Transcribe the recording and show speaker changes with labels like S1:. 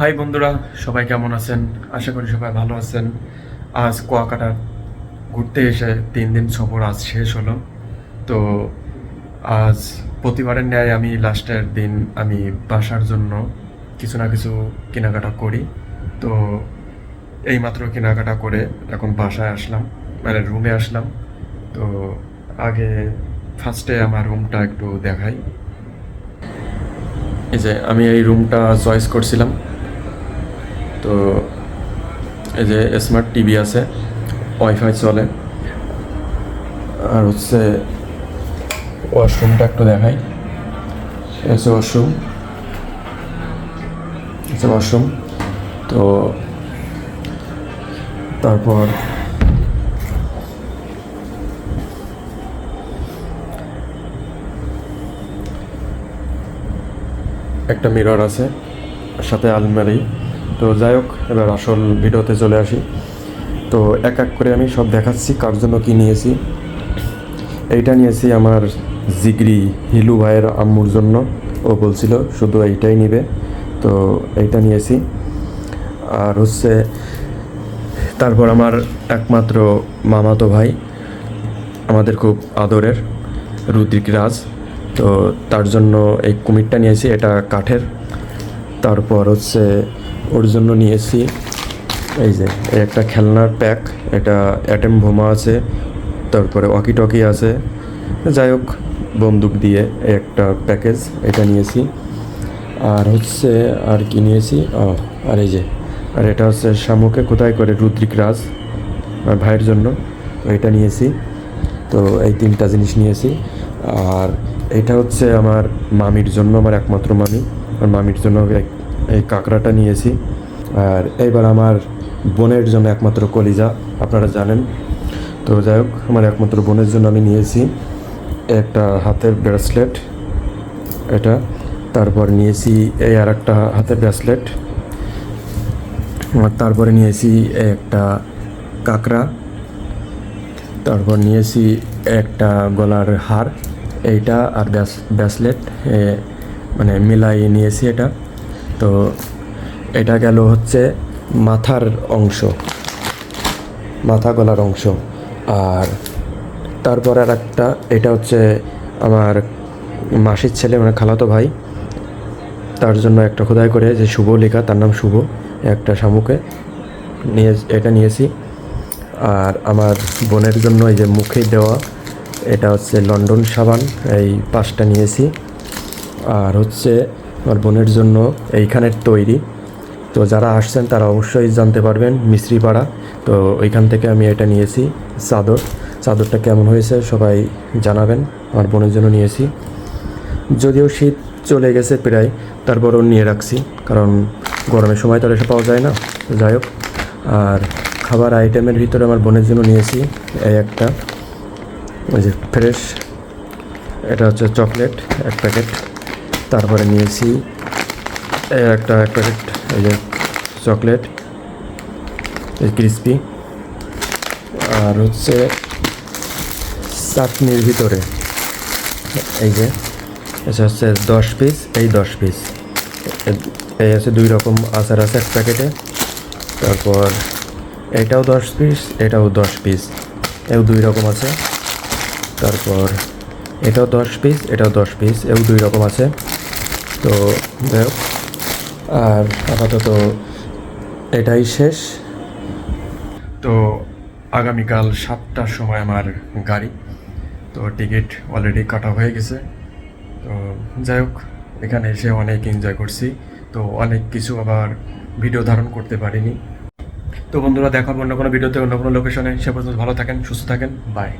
S1: High বন্ধুরা, সবাই কেমন আছেন? আশা করি সবাই ভালো আছেন। আজ কুয়াকাটা ঘুরতে এসে তিন দিন সফর আজ শেষ হলো। তো আজ প্রতিবারের ন্যায় আমি লাস্টের দিন আমি বাসার জন্য কিছু না কিছু কেনাকাটা করি। তো এইমাত্র কেনাকাটা করে এখন বাসায় আসলাম মানে রুমে আসলাম। তো আগে ফার্স্টে আমার রুমটা একটু দেখাই। এই যে আমি এই রুমটা চয়েস করছিলাম। তো এই যে স্মার্ট টিভি আছে ওয়াইফাই চলে। আর হচ্ছে ওয়াশরুমটা একটু দেখাই। হচ্ছে ওয়াশরুম হচ্ছে ওয়াশরুম তো তারপর একটা মিরর আছে, সাথে আলমারি। তো যাই হোক, এবার আসল ভিডিওতে চলে আসি। তো এক এক করে আমি সব দেখাচ্ছি, কার জন্য কি নিয়েছি। এইটা নিয়েছি আমার জিগরি হিলু ভাইয়ের আম্মুর জন্য। ও বলছিল, শুধু এইটাই নিবে। তো এইটা নিয়েছি। আর হচ্ছে, তারপর আমার একমাত্র মামাতো ভাই, আমাদের খুব আদরের রুদ্রিক রাজ। তো তার জন্য এই কুমিরটা নিয়েছি, এটা কাঠের। তারপর হচ্ছে ওর জন্য নিয়েছি। এই যে একটা খেলনার প্যাক এটা অ্যাটেম বোমা আছে, তারপরে ওয়াকি টকি আছে। যাই হোক, বন্দুক দিয়ে একটা প্যাকেজ এটা নিয়েছি। আর হচ্ছে আর কি নিয়েছি? ও, আর এই যে, আর এটা হচ্ছে শামুকে কোথায় করে? রুদ্রিক রাজ, আমার ভাইয়ের জন্য এটা নিয়েছি। তো এই তিনটা জিনিস নিয়েছি। আর এটা হচ্ছে আমার মামির জন্য, আমার একমাত্র মামি। আর মামির জন্য এই- কাঁকড়াটা নিয়েছি। আর এইবার আমার বোনের জন্য একমাত্র কলিজা, আপনারা জানেন। তো যাই হোক, আমার একমাত্র বোনের জন্য আমি নিয়েছি একটা হাতের ব্রেসলেট। এটা, তারপর নিয়েছি এই আর একটা হাতের ব্রেসলেট। তারপরে নিয়েছি একটা কাঁকড়া। তারপর নিয়েছি একটা গলার হার। এইটা আর ব্যাস, ব্যাসলেট মানে মিলাই নিয়েছি এটা। তো এটা গেল হচ্ছে মাথার অংশ, মাথা গলার অংশ। আর তারপর আর একটা এটা হচ্ছে আমার মাসির ছেলে মানে খালাতো ভাই। তার জন্য একটা খোদাই করে, যে শুভ লেখা, তার নাম শুভ, একটা শামুকে নিয়ে, এটা নিয়েছি। আর আমার বোনের জন্য এই যে মুখে দেওয়া, এটা হচ্ছে লন্ডন সাবান, এই পাঁচটা নিয়েছি। আর হচ্ছে আমার বোনের জন্য এইখানের তৈরি। তো যারা আসছেন, তারা অবশ্যই জানতে পারবেন মিস্ত্রিপাড়া তো ওইখান থেকে আমি এটা নিয়েছি, চাদর। চাদরটা কেমন হয়েছে সবাই জানাবেন, আমার বোনের জন্য নিয়েছি। যদিও শীত চলে গেছে প্রায়, তারপরও নিয়ে রাখছি, কারণ গরমের সময় তো এসে পাওয়া যায় না। যাই হোক, আর খাবার আইটেমের ভিতরে আমার বোনের জন্য নিয়েছি এই একটা। ওই যে ফ্রেশ, এটা হচ্ছে চকলেট, এক প্যাকেট। তারপরে নিয়েছি একটা এক প্যাকেট এই যে চকলেট এই ক্রিসপি আর হচ্ছে চাটনির ভিতরে, এই যে, এটা হচ্ছে দশ পিস এই দশ পিস এই আছে দুই রকম আচার আছে এক প্যাকেটে তারপর এটাও দশ পিস এটাও দশ পিস এও দুই রকম আছে, তারপর এটাও দশ পিস এটাও দশ পিস এও দুই রকম আছে তো যাই হোক, আর আপাতত এটাই শেষ। তো আগামীকাল সাতটার সময় আমার গাড়ি। তো টিকিট অলরেডি কাটা হয়ে গেছে। তো যাই হোক, এখানে এসে অনেক এনজয় করছি। তো অনেক কিছু আবার ভিডিও ধারণ করতে পারিনি। তো বন্ধুরা দেখাবো অন্য কোনো ভিডিওতে অন্য কোনো লোকেশনে সে পর্যন্ত ভালো থাকেন, সুস্থ থাকেন। বাই